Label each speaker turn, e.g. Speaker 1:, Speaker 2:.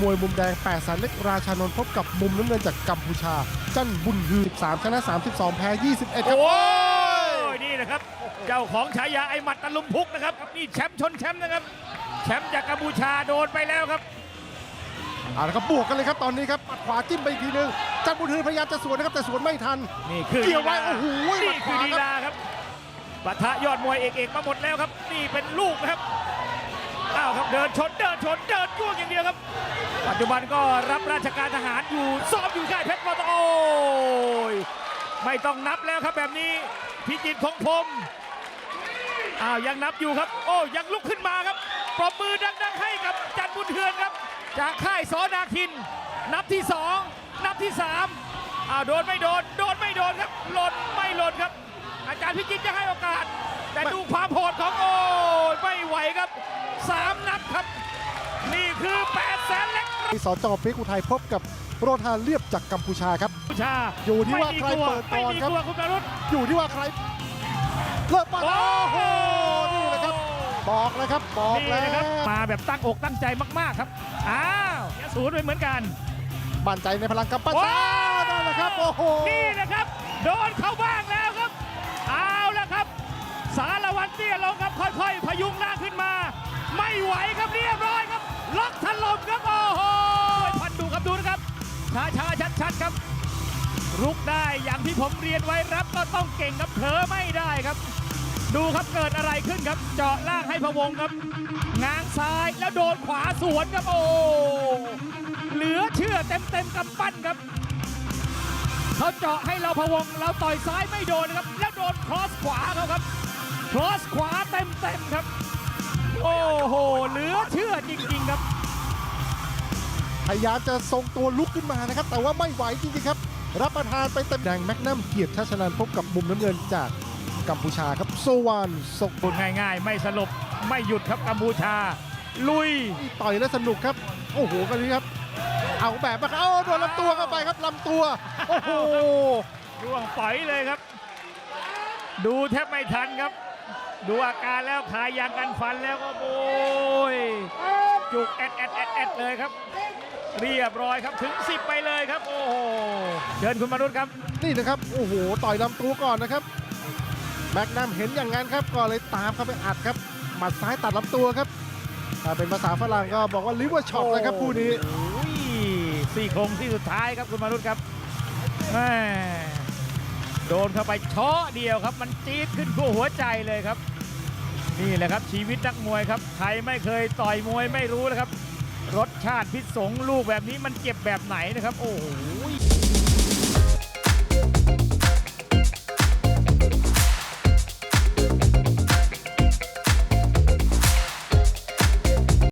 Speaker 1: มวยมุมแดง8แสนเล็กราชานนท์พบกับมุมน้ำเงินจากกัมพูชา จันบุญฮือ13ชนะ 32 แพ้ 21 ครับ
Speaker 2: โอ้ยนี่นะครับ เจ้าของฉายาไอหมัดตะลุมพุกนะครับ นี่แชมป์ชนแชมป์นะครับ แชมป์จากกัมพูชาโดนไปแล้วครับ
Speaker 1: เอาละครับบวกกันเลยครับตอนนี้ครับปัดขวาจิ้มไปอีกทีหนึงจันบุญฮือพยายามจะสวนนะครับแต่สวนไม่ทัน
Speaker 2: นี่คือ
Speaker 1: เกี่ยวไว้โอ้โห
Speaker 2: นี่คือ
Speaker 1: หมัดขวาครับ
Speaker 2: ลีลาครับปะทะยอดมวยเอกเอกมาหมดแล้วครับ นี่เป็นลูกนะครับ อ้าวครับเดินชนเดินชนเดินจ้วงอย่างเดียวครับ ปัจจุบันก็รับราชการทหารอยู่ซ้อมอยู่ค่ายเพชรมอเตอร์โอ้ยไม่ต้องนับแล้วครับแบบนี้พิจิตรของผมอ้าวยังนับอยู่ครับ โอ้ยังลุกขึ้นมาครับปรบมือดังๆให้กับจันบุญเทือนครับ จากค่ายสอนาคิน นับที่สองนับที่สามอ้าวโดนไม่โดนโดนไม่โดนครับหล่นไม่หล่นครับ อาจารย์พิจิตรจะให้โอกาส แต่ดูความโหดของโอ้ยไม่ไหว ครับสามนัดครับ นี่คือ8แสนเล็ก
Speaker 1: สจพริกอุทัยพบกับโรธาเรียบจากกัมพูชาครับ
Speaker 2: กัมพูชา
Speaker 1: อยู่ที่ว่าใคร
Speaker 2: ไม่มีกลั
Speaker 1: เปิดก่อน
Speaker 2: ไม่มี
Speaker 1: ครับ
Speaker 2: กลัวคุณนรุต
Speaker 1: อยู่ที่ว่าใครเลิกปัด
Speaker 2: โอ้
Speaker 1: โอ้
Speaker 2: โห
Speaker 1: โหนี่แหละครับบอกแล้วครับบอก
Speaker 2: นี่
Speaker 1: แล้
Speaker 2: นะครับ
Speaker 1: ว
Speaker 2: มาแบบตั้งอกตั้งใจมากๆครับอ้าวเสียศูนย์ไปเหมือนกัน
Speaker 1: มั่นใจในพลังกัมพูชานั่นแหละครับโอ้โห
Speaker 2: นี่นะครับ โดนเข้าบ้าง ไม่ไหวครับเรียบร้อยครับ ล็อกถล่มครับโอ้โหพันดูครับดูนะครับช้าช้าชัดชัดครับ รุกได้อย่างที่ผมเรียนไว้รับก็ต้องเก่งครับเผลอไม่ได้ครับ ดูครับเกิดอะไรขึ้นครับ เจาะล่างให้พะวงครับง้างซ้ายแล้วโดนขวาสวนครับโอ้เหลือเชื่อเต็มเต็มกำปั้นครับเขาเจาะให้เราพะวงเราต่อยซ้ายไม่โดนนะครับ แล้วโดนครอสขวาเขาครับครอสขวาเต็ม โอ้โห เหลือเชื่อจริง ๆ ครับ
Speaker 1: พยายามจะทรงตัวลุกขึ้นมานะครับ แต่ว่าไม่ไหวจริงๆครับ รับประทานไปเต็มแดงแมกนัมเกียรติชัชนันพบกับมุมน้ำเงินจากกัมพูชาครับโซวานสก
Speaker 2: พูดง่าย ๆ ไม่สลบไม่หยุดครับกัมพูชา ลุย
Speaker 1: นี่ต่อยแล้วสนุกครับ โอ้โหกันนี้ครับ เอาแบบมาครับเอาโดนลำตัวเข้าไปครับลำตัว โอ้โห
Speaker 2: ร่วงปล่อยเลยครับ ดูแทบไม่ทันครับ ดูอาการแล้วขายยางกันฟันแล้วก็โอ้ยจุกแอดแอดแอดแอดเลยครับ เรียบร้อยครับถึง 10 ไปเลยครับ โอ้โหเชิญคุณมนุษย์ครับ
Speaker 1: นี่นะครับ โอ้โห ต่อยลำตัวก่อนนะครับ แมกนัมเห็นอย่างนั้นครับ ก็เลยตามเข้าไปอัดครับ หมัดซ้ายตัดลำตัวครับ ถ้าเป็นภาษาฝรั่งก็บอกว่าลิเวอร์ช็อตนะครับคู่นี้
Speaker 2: โอ้ยสี่โครงที่สุดท้ายครับคุณมนุษย์ครับแม่โดนเข้าไปช้อเดียวครับ มันจี๊ดขึ้นขั้วหัวใจเลยครับ นี่แหละครับชีวิตนักมวยครับใครไม่เคยต่อยมวยไม่รู้นะครับ รสชาติพิษสงลูกแบบนี้มันเจ็บแบบไหนนะครับ โอ้โห